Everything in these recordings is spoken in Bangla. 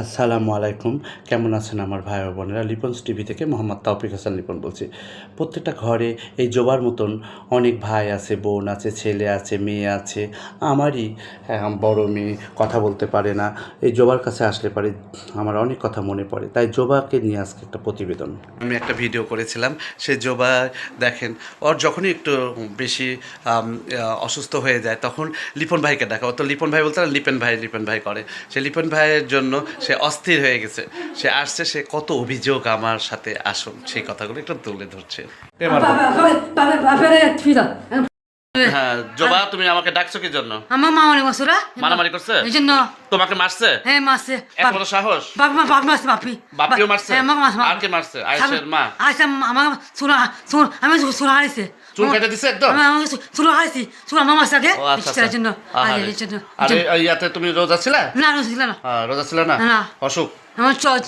আসসালামু আলাইকুম। কেমন আছেন আমার ভাই বোনেরা? লিপন্স টিভি থেকে মোহাম্মদ তাওফিক হাসান লিপন বলছি। প্রত্যেকটা ঘরে এই জোবার মতন অনেক ভাই আছে, বোন আছে, ছেলে আছে, মেয়ে আছে। আমারই বড় মেয়ে কথা বলতে পারে না। এই জোবার কাছে আসলে পারে, আমার অনেক কথা মনে পড়ে। তাই জোবাকে নিয়ে আজকে একটা প্রতিবেদন। আমি একটা ভিডিও করেছিলাম। সে জোবা, দেখেন, ওর যখনই একটু বেশি অসুস্থ হয়ে যায়, তখন লিপন ভাইকে ডাকা। ও তো লিপন ভাই বলতে লিপন ভাই লিপন ভাই করে। সে লিপন ভাইয়ের জন্য সে অস্থির হয়ে গেছে সে আসছে সে কত অভিযোগ আমার সাথে আসুন সেই কথাগুলো একটু তুলে ধরছে হ্যাঁ জোবা তুমি আমাকে ডাকছো কি জন্য? আমার মা অনেক মাসুরা মারামারি করছে? এই জন্য। তোমাকে মারছে? হ্যাঁ মাসে এত বড় সাহস? বাপ মা বাপ মাসে বাপি। বাপকেও মারছে? হ্যাঁ আমাকে মাস আর কে মারছে? আয়েশের মা? আমার সুরা সুর আমি হারিয়েছে। চুল কেটে দিছে একদম? আমি আমার মাসে আগে। ও আচ্ছা জন্য। আরে ইয়াতে তুমি রোজা ছিলে? না না ছিল না। হ্যাঁ, রোজা ছিল না? না। অসুখ? আমার চল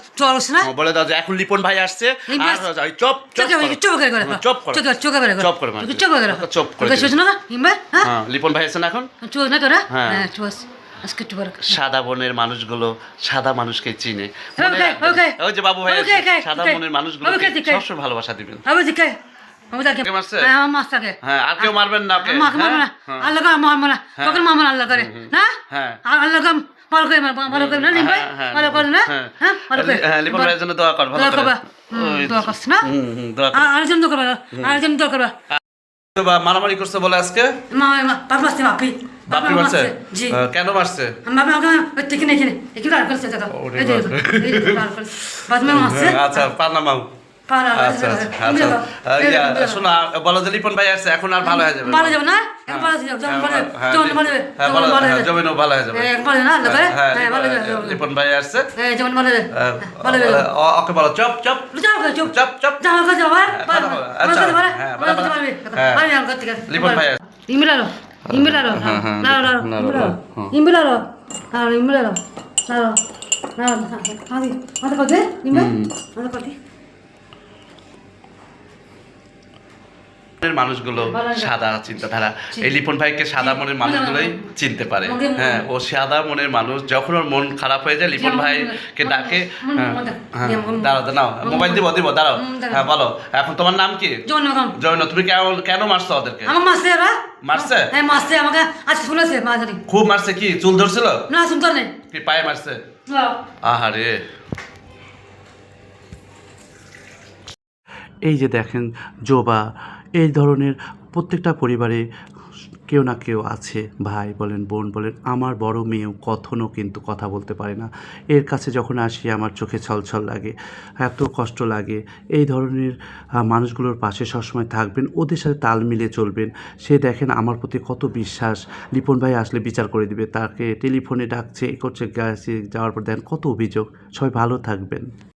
না? ও, বলে দাও এখন লিপন ভাই আসছে। আর চপ চপ করো। করে। হ্যাঁ, চপ করো। চোখে করে। চপ করে মারবে। চোখে করে। চপ করে ওকে দিবে। না ইমবে হ্যাঁ? হ্যাঁ লিপন ভাই আছে না এখন? চোখ না করে? হ্যাঁ। হ্যাঁ আজকে সাদা বনের মানুষগুলো সাদা মানুষকে চিনে। মনে. ওই যে বাবু ভাই সাদা. মনের মানুষগুলো. সবসময় ভালোবাসা দিবেন। মারামারি করছে বলে আজকে? বাপ মারছে কেন মারছে? আচ্ছা পারা আচ্ছা আচ্ছা আচ্ছা ইয়া, শোনো বলো যে লিপন ভাই আসছে এখন আর ভালো হয়ে যাবে ভালো যাবে না হ্যাঁ, হ্যাঁ, হ্যাঁ, হয়ে হ্যাঁ, হ্যাঁ, হ্যাঁ লিপন- লিপন ভাই আসছে হ্যাঁ ওকে বলো চপ চপ যাও চপ চপ যাও করে যাও আর ভালো, ভালো, আচ্ছা, হ্যাঁ, ভালো, ভালো। হ্যাঁ। পারবে আমি করতে লিপন ভাই আসছে। মানুষগুলো। সাদা চিন্তাধারা। এই লিপন ভাইকে সাদা মনের মানুষগুলোই চিনতে পারে। হ্যাঁ ও সাদা মনের মানুষ। যখন ওর মন খারাপ হয়ে যায় লিপন যেমন ভাইকে ডাকে হ্যাঁ, হ্যাঁ, দাঁড়াও দাঁড়াও মোবাইল দিব দিব দাঁড়াও। হ্যাঁ বলো এখন তোমার নাম কি? জন জয়ন তুমি কেন কেন মারছো ওদেরকে? মারছে? হ্যাঁ মাসে আমাকে। আজ শুনেছে মাঝারি। খুব মারছে কি? চুল ধরছিল? না শুনতো নেই। কি পায়ে মারছে? আহারে। এই যে দেখেন জোবা এই ধরনের প্রত্যেকটা পরিবারে কেউ না কেউ আছে, ভাই বলেন, বোন বলেন, আমার বড় মেয়েও কখনও কিন্তু কথা বলতে পারে না। এর কাছে যখন আসি আমার চোখে ছলছল লাগে, এত কষ্ট লাগে। এই ধরনের মানুষগুলোর পাশে সবসময় থাকবেন, ওদের সাথে তাল মিলিয়ে চলবেন। সে দেখেন আমার প্রতি কত বিশ্বাস। লিপন ভাই আসলে বিচার করে দিবে, তাকে টেলিফোনে ডাকছে, এ করছে যাওয়ার পর দেখেন কত অভিযোগ। সবাই ভালো থাকবেন।